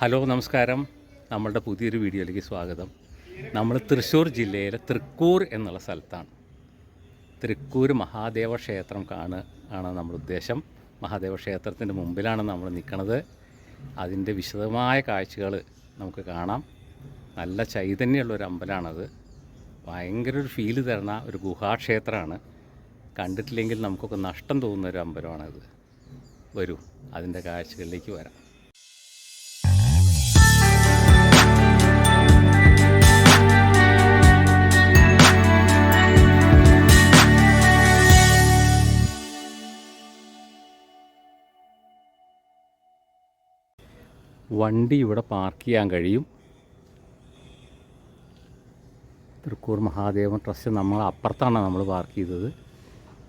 Hello നമസ്കാരം. നമ്മളുടെ പുതിയൊരു വീഡിയോയിലേക്ക് സ്വാഗതം. നമ്മൾ തൃശ്ശൂർ ജില്ലയിലെ തൃക്കൂർ എന്നുള്ള സ്ഥലത്താണ്. തൃക്കൂർ മഹാദേവ ക്ഷേത്രം കാണുക ആണ് നമ്മുടെ ഉദ്ദേശം. മഹാദേവ ക്ഷേത്രത്തിന്റെ മുമ്പിലാണ് നമ്മൾ നിൽക്കുന്നത് അതിന്റെ വിശദമായ കാഴ്ചകൾ നമുക്ക് കാണാം. നല്ല ചൈതന്യമുള്ളൊരു അമ്പലമാണത് ഭയങ്കര ഒരു ഫീൽ തരുന്ന ഒരു ഗുഹാക്ഷേത്രമാണ്. കണ്ടിട്ടില്ലെങ്കിൽ നമുക്കൊക്കെ നഷ്ടം തോന്നുന്ന ഒരു അമ്പലമാണത്. വരൂ അതിന്റെ കാഴ്ചകളിലേക്ക് വരാം. വണ്ടി ഇവിടെ പാർക്ക് ചെയ്യാൻ കഴിയും. തൃക്കൂർ മഹാദേവൻ ട്രസ്റ്റ് നമ്മൾ അപ്പുറത്താണ് നമ്മൾ പാർക്ക് ചെയ്തത്.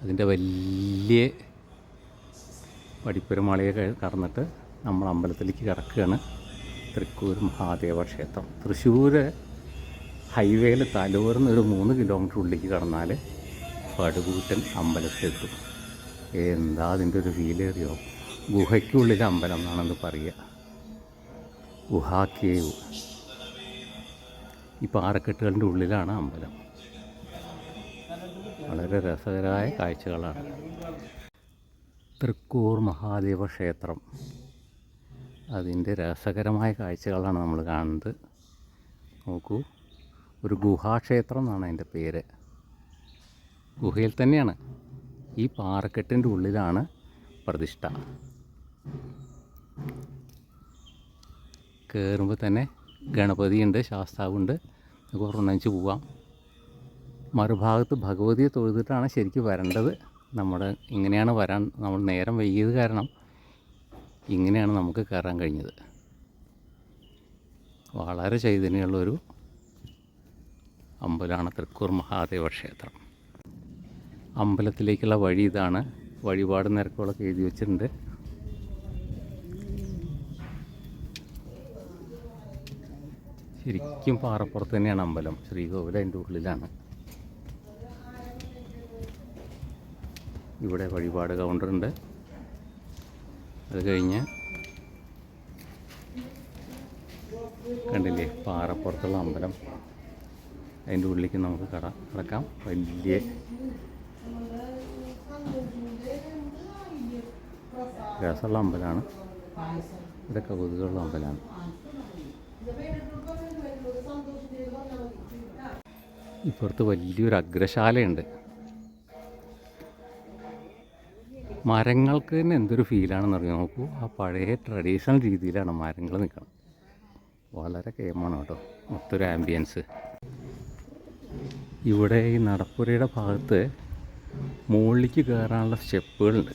അതിന്റെ വലിയ പടിപ്പുരമാളിയെ കടന്നിട്ട് നമ്മൾ അമ്പലത്തിലേക്ക് കിടക്കുകയാണ്. തൃക്കൂർ മഹാദേവ ക്ഷേത്രം. തൃശ്ശൂർ ഹൈവേയിൽ തലൂർന്ന് ഒരു മൂന്ന് കിലോമീറ്റർ ഉള്ളിലേക്ക് കടന്നാൽ പടുകൂറ്റൻ അമ്പലത്തിലെത്തും എന്താ അതിന്റെ ഒരു ഫീലേറിയോ ഗുഹയ്ക്കുള്ളിലെ അമ്പലം എന്നാണെന്ന് പറയുക. ഗുഹാ കേവ് ഈ പാറക്കെട്ടുകളുടെ ഉള്ളിലാണ് അമ്പലം. വളരെ രസകരമായ കാഴ്ചകളാണ്. തൃക്കൂർ മഹാദേവ ക്ഷേത്രം. അതിന്റെ രസകരമായ കാഴ്ചകളാണ് നമ്മൾ കാണുന്നത്. നോക്കൂ ഒരു ഗുഹാക്ഷേത്രം എന്നാണ് അതിന്റെ പേര്. ഗുഹയിൽ തന്നെയാണ് ഈ പാറക്കെട്ടിന്റെ ഉള്ളിലാണ് പ്രതിഷ്ഠ. കയറുമ്പോൾ തന്നെ ഗണപതിയുണ്ട് ശാസ്താവുണ്ട്. വർണിച്ച് പോവാം. മറുഭാഗത്ത് ഭഗവതിയെ തൊഴുതിട്ടാണ് ശരിക്കും വരേണ്ടത്. നമ്മുടെ ഇങ്ങനെയാണ് വരാൻ നമ്മൾ നേരം വൈകിയത് കാരണം ഇങ്ങനെയാണ് നമുക്ക് കയറാൻ കഴിഞ്ഞത്. വളരെ ചൈതന്യമുള്ളൊരു അമ്പലമാണ് തൃക്കൂർ മഹാദേവ ക്ഷേത്രം. അമ്പലത്തിലേക്കുള്ള വഴി ഇതാണ്. വഴിപാട് നിരക്കുകളൊക്കെ എഴുതി വെച്ചിട്ടുണ്ട്. ശരിക്കും പാറപ്പുറത്ത് തന്നെയാണ് അമ്പലം. ശ്രീകോവിൽ അതിന്റെ ഉള്ളിലാണ്. ഇവിടെ വഴിപാട് കൗണ്ടറുണ്ട്. അത് കഴിഞ്ഞ് കണ്ടില്ലേ പാറപ്പുറത്തുള്ള അമ്പലം. അതിന്റെ ഉള്ളിലേക്ക് നമുക്ക് കട കിടക്കാം. വലിയ രസമുള്ള അമ്പലമാണ്. ഇവിടെ കൗതുകമുള്ള അമ്പലമാണ്. ഇപ്പുറത്ത് വലിയൊരു അഗ്രശാലയുണ്ട്. മരങ്ങൾക്ക് തന്നെ എന്തൊരു ഫീലാണെന്ന് അറിയാം നോക്കൂ ആ പഴയ ട്രഡീഷണൽ രീതിയിലാണ് മരങ്ങൾ നിൽക്കുന്നത്. വളരെ കേമാണ് കേട്ടോ മൊത്തൊരു ആംബിയൻസ്. ഇവിടെ ഈ നടപ്പുരയുടെ ഭാഗത്ത് മുകളിലേക്ക് കയറാനുള്ള സ്റ്റെപ്പുകളുണ്ട്.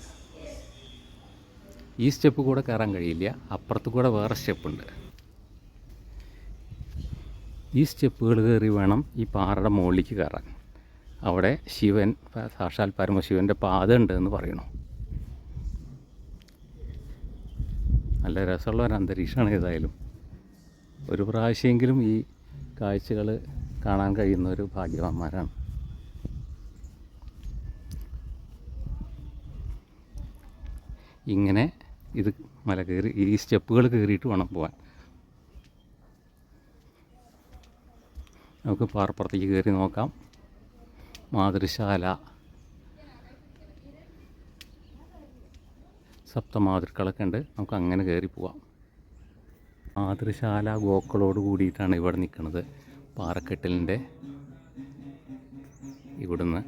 ഈ സ്റ്റെപ്പ് കൂടെ കയറാൻ കഴിയില്ല അപ്പുറത്ത് കൂടെ വേറെ സ്റ്റെപ്പുണ്ട്. ഈ സ്റ്റെപ്പുകൾ കയറി വേണം ഈ പാറയുടെ മുകളിലേക്ക് കയറാൻ. അവിടെ ശിവൻ സാക്ഷാൽ പരമശിവന്റെ പാത ഉണ്ട് എന്ന് പറയണു. നല്ല രസമുള്ള ഒരു അന്തരീക്ഷമാണ് ഏതായാലും. ഒരു പ്രാവശ്യമെങ്കിലും ഈ കാഴ്ചകൾ കാണാൻ കഴിയുന്ന ഒരു ഭാഗ്യവാന്മാരാണ്. ഇങ്ങനെ ഇത് മല കയറി ഈ സ്റ്റെപ്പുകൾ കയറിയിട്ട് വേണം പോകാൻ നമുക്ക് പാറപ്പുറത്തേക്ക് കയറി നോക്കാം. മാതൃശാല. സപ്തമാതൃക്കളൊക്കെ ഉണ്ട്. നമുക്ക് അങ്ങനെ കയറി പോവാം. മാതൃശാല ഗോക്കളോട് കൂടിയിട്ടാണ് ഇവിടെ നിൽക്കുന്നത്. പാറക്കെട്ടലിന്റെ ഇവിടുന്ന്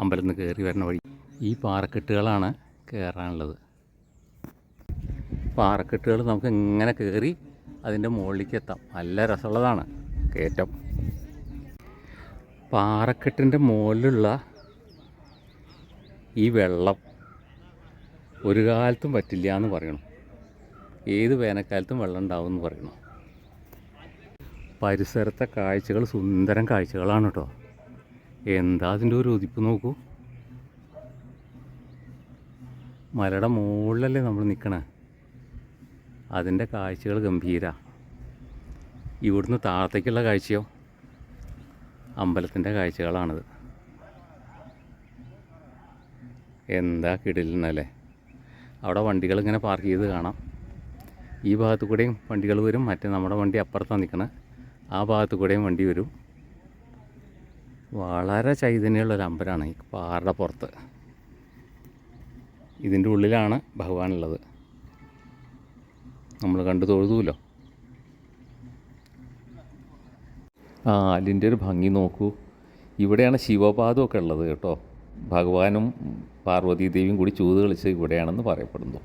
അമ്പലത്തിൽ നിന്ന് കയറി വരുന്ന വഴി. ഈ പാറക്കെട്ടുകളാണ് കയറാനുള്ളത്. പാറക്കെട്ടുകൾ നമുക്ക് ഇങ്ങനെ കയറി അതിന്റെ മുകളിലേക്ക് എത്താം. നല്ല രസമുള്ളതാണ്. കയറ്റം. പാറക്കെട്ടിന്റെ മുകളിലുള്ള ഈ വെള്ളം ഒരു കാലത്തും പറ്റില്ല എന്ന് പറയണം. ഏത് വേനൽക്കാലത്തും വെള്ളം ഉണ്ടാവും എന്ന് പറയണം. പരിസരത്തെ കാഴ്ചകൾ സുന്ദരം കാഴ്ചകളാണ് കേട്ടോ എന്താ അതിന്റെ ഒരു ഒതിപ്പ് നോക്കൂ. മലയുടെ മുകളിലല്ലേ നമ്മൾ നിൽക്കണേ? അതിന്റെ കാഴ്ചകൾ ഗംഭീര. ഇവിടുന്ന് താഴത്തേക്കുള്ള കാഴ്ചയോ? അമ്പലത്തിന്റെ കാഴ്ചകളാണിത്. എന്താ കിടിലെന്നല്ലേ അവിടെ വണ്ടികൾ ഇങ്ങനെ പാർക്ക് ചെയ്ത് കാണാം. ഈ ഭാഗത്തു കൂടെയും വണ്ടികൾ വരും. മറ്റേ നമ്മുടെ വണ്ടി അപ്പുറത്താണ് നിൽക്കണത് ആ ഭാഗത്ത് കൂടെയും വണ്ടി വരും. വളരെ ചൈതന്യമുള്ളൊരു അമ്പലമാണ് ഈ പാറയുടെ പുറത്ത്. ഇതിന്റെ ഉള്ളിലാണ് ഭഗവാനുള്ളത്. നമ്മൾ കണ്ടു തൊഴുതുമല്ലോ ആ അതിന്റെ ഒരു ഭംഗി നോക്കൂ. ഇവിടെയാണ് ശിവപാദമൊക്കെ ഉള്ളത് കേട്ടോ. ഭഗവാനും പാർവതീദേവിയും കൂടി ചൂത് കളിച്ചത് ഇവിടെയാണെന്ന് പറയപ്പെടുന്നു.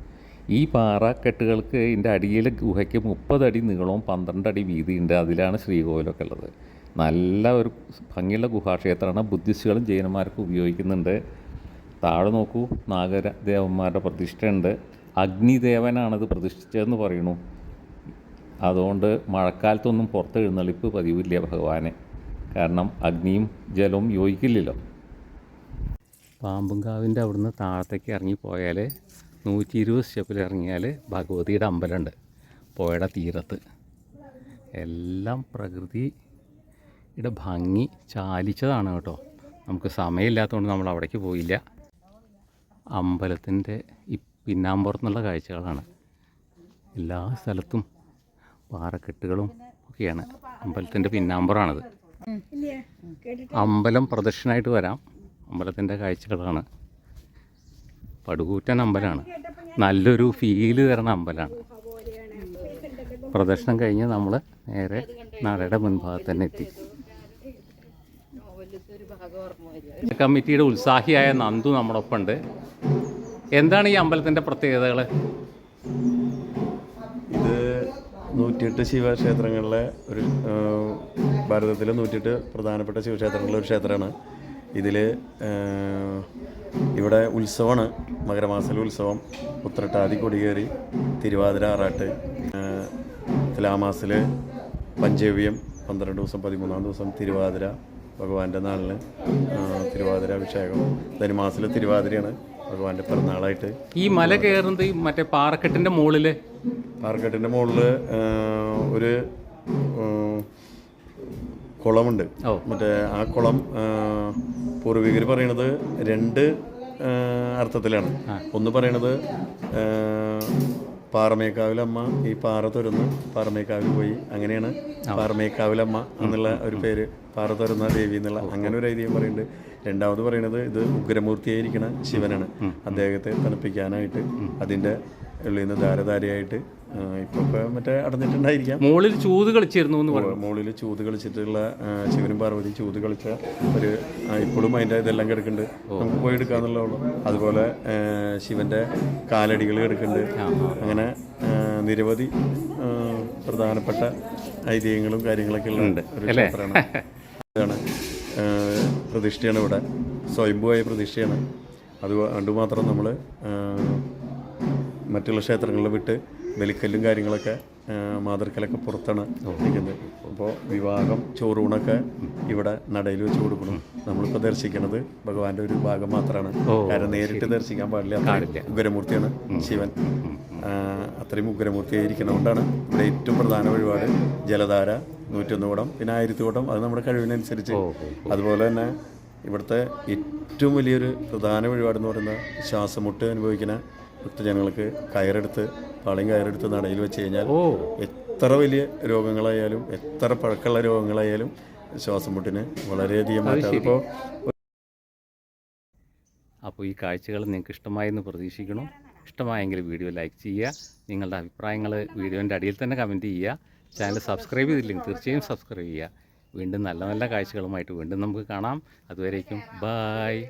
ഈ പാറക്കെട്ടുകൾക്ക് ഇതിന്റെ അടിയിലെ ഗുഹയ്ക്ക് മുപ്പതടി നീളവും പന്ത്രണ്ട് അടി വീതിയുണ്ട്. അതിലാണ് ശ്രീകോവിലൊക്കെ ഉള്ളത്. നല്ല ഒരു ഭംഗിയുള്ള ഗുഹാക്ഷേത്രമാണ്. ബുദ്ധിസ്റ്റുകളും ജൈനന്മാർക്കും ഉപയോഗിക്കുന്നുണ്ട്. താഴെ നോക്കൂ. നാഗര ദേവന്മാരുടെ പ്രതിഷ്ഠയുണ്ട്. അഗ്നിദേവനാണത് പ്രതിഷ്ഠിച്ചതെന്ന് പറയുന്നു. അതുകൊണ്ട് മഴക്കാലത്തൊന്നും പുറത്ത് എഴുന്നള്ളിപ്പ് പതിവില്ല ഭഗവാനെ. കാരണം അഗ്നിയും ജലവും യോജിക്കില്ലല്ലോ. പാമ്പുംകാവിന്റെ അവിടുന്ന് താഴത്തേക്ക് ഇറങ്ങി പോയാൽ നൂറ്റി ഇരുപത് സ്റ്റെപ്പിൽ ഇറങ്ങിയാൽ ഭഗവതിയുടെ അമ്പലമുണ്ട്. പുഴയുടെ തീരത്ത്. എല്ലാം പ്രകൃതിയുടെ ഭംഗി ചാലിച്ചതാണ് കേട്ടോ. നമുക്ക് സമയമില്ലാത്തതുകൊണ്ട് നമ്മൾ അവിടേക്ക് പോയില്ല. അമ്പലത്തിന്റെ പിന്നാമ്പുറത്തുനിന്നുള്ള കാഴ്ചകളാണ്. എല്ലാ സ്ഥലത്തും പാറക്കെട്ടുകളും ഒക്കെയാണ്. അമ്പലത്തിന്റെ പിന്നാമ്പറാണത് അമ്പലം പ്രദക്ഷിണമായിട്ട് വരാം. അമ്പലത്തിന്റെ കാഴ്ചകളാണ്. പടുകൂറ്റൻ അമ്പലമാണ് നല്ലൊരു ഫീൽ തരണ അമ്പലമാണ് പ്രദക്ഷിണം കഴിഞ്ഞ് നമ്മൾ നേരെ നടയുടെ മുൻഭാഗത്ത് തന്നെ എത്തി. കമ്മിറ്റിയുടെ ഉത്സാഹിയായ നന്ദു നമ്മളൊപ്പം ഉണ്ട് എന്താണ് ഈ അമ്പലത്തിന്റെ പ്രത്യേകതകൾ നൂറ്റിയെട്ട് ശിവക്ഷേത്രങ്ങളിലെ ഒരു ഭാരതത്തിലെ നൂറ്റിയെട്ട് പ്രധാനപ്പെട്ട ശിവക്ഷേത്രങ്ങളിലെ ഒരു ക്ഷേത്രമാണ്. ഇതിൽ ഇവിടെ ഉത്സവമാണ്. മകരമാസത്തിലെ ഉത്സവം ഉത്രട്ടാതി കൊടിയേറി തിരുവാതിര ആറാട്ട് തുലാമാസത്തിൽ പഞ്ചവ്യം പന്ത്രണ്ട് ദിവസം പതിമൂന്നാം ദിവസം തിരുവാതിര ഭഗവാന്റെ നാളിന് തിരുവാതിര അഭിഷേകം. ധനുമാസത്തിലെ തിരുവാതിരയാണ് ഭഗവാന്റെ പിറന്നാളായിട്ട്. ഈ മല കയറുന്നത് മറ്റേ പാറക്കെട്ടിന്റെ മുകളിൽ പാർക്കെട്ടിന്റെ മുകളിൽ ഒരു കുളമുണ്ട്. മറ്റേ ആ കുളം പൂർവികർ പറയണത് രണ്ട് അർത്ഥത്തിലാണ്. ഒന്ന് പറയണത് പാറമേക്കാവിലമ്മ ഈ പാറ തുരന്ന് പാറമേക്കാവിൽ പോയി അങ്ങനെയാണ് പാറമേക്കാവിലമ്മ എന്നുള്ള ഒരു പേര് പാറ തുരന്ന ദേവി എന്നുള്ള അങ്ങനെ ഒരു ഐതിഹ്യം പറയുന്നുണ്ട് രണ്ടാമത് പറയുന്നത് ഇത് ഉഗ്രമൂർത്തിയായിരിക്കണ ശിവനാണ്. അദ്ദേഹത്തെ തണുപ്പിക്കാനായിട്ട് അതിന്റെ ഉള്ളിൽ നിന്ന് ധാരധാരയായിട്ട് ഇപ്പൊ മറ്റേ അടഞ്ഞിട്ടുണ്ടായിരിക്കാം. മുകളിൽ ചൂത് കളിച്ചിരുന്നു എന്ന് പറഞ്ഞു മുകളിൽ ചൂത് കളിച്ചിട്ടുള്ള ശിവനും പാർവതി ചൂത് കളിച്ച ഒരു ഇപ്പോഴും അതിന്റെ ഇതെല്ലാം കിടക്കുന്നുണ്ട്. നമുക്ക് പോയി എടുക്കാന്നുള്ളൂ അതുപോലെ ശിവന്റെ കാലടികൾ കിടക്കുന്നുണ്ട്. അങ്ങനെ നിരവധി പ്രധാനപ്പെട്ട ഐതിഹ്യങ്ങളും കാര്യങ്ങളൊക്കെ ഉണ്ട്. ഇതാണ് പ്രതിഷ്ഠയാണ് ഇവിടെ. സ്വയംഭുവായ പ്രതിഷ്ഠയാണ്. അത് അതുമാത്രം നമ്മൾ മറ്റുള്ള ക്ഷേത്രങ്ങളിൽ വിട്ട് ബലിക്കല്ലും കാര്യങ്ങളൊക്കെ മാതൃക്കലൊക്കെ പുറത്താണ് ഇരിക്കുന്നത് അപ്പോൾ വിവാഹം ചോറൂണൊക്കെ ഇവിടെ നടയിൽ വെച്ച് കൊടുക്കണം. നമ്മളിപ്പോൾ ദർശിക്കുന്നത് ഭഗവാന്റെ ഒരു ഭാഗം മാത്രമാണ് കാരണം നേരിട്ട് ദർശിക്കാൻ പാടില്ല. ഉഗ്രമൂർത്തിയാണ് ശിവൻ. അത്രയും ഉഗ്രമൂർത്തിയായിരിക്കണതുകൊണ്ടാണ് ഇവിടെ ഏറ്റവും പ്രധാന വഴിപാട് ജലധാര നൂറ്റൊന്ന് കൂടം പിന്നെ ആയിരത്തി കൂടം അത് നമ്മുടെ കഴിവിനനുസരിച്ച്. അതുപോലെ തന്നെ ഇവിടുത്തെ ഏറ്റവും വലിയൊരു പ്രധാന വഴിപാടെന്ന് പറയുന്ന ശ്വാസമുട്ട് അനുഭവിക്കുന്ന ഭക്തജനങ്ങൾക്ക് കയറെടുത്ത് പാളയും കയറെടുത്ത് നടയിൽ വെച്ച് കഴിഞ്ഞാൽ ഓ. എത്ര വലിയ രോഗങ്ങളായാലും എത്ര പഴക്കമുള്ള രോഗങ്ങളായാലും ശ്വാസം മുട്ടിന് വളരെയധികം അപ്പോൾ അപ്പോൾ ഈ കാഴ്ചകൾ നിങ്ങൾക്ക് ഇഷ്ടമായെന്ന് പ്രതീക്ഷിക്കണം ഇഷ്ടമായെങ്കിൽ വീഡിയോ ലൈക്ക് ചെയ്യുക നിങ്ങളുടെ അഭിപ്രായങ്ങൾ വീഡിയോന്റെ അടിയിൽ തന്നെ കമന്റ് ചെയ്യുക ചാനൽ സബ്സ്ക്രൈബ് ചെയ്തില്ലെങ്കിൽ തീർച്ചയായും സബ്സ്ക്രൈബ് ചെയ്യുക. വീണ്ടും നല്ല നല്ല കാഴ്ചകളുമായിട്ട് വീണ്ടും നമുക്ക് കാണാം. അതുവരേക്കും ബായ്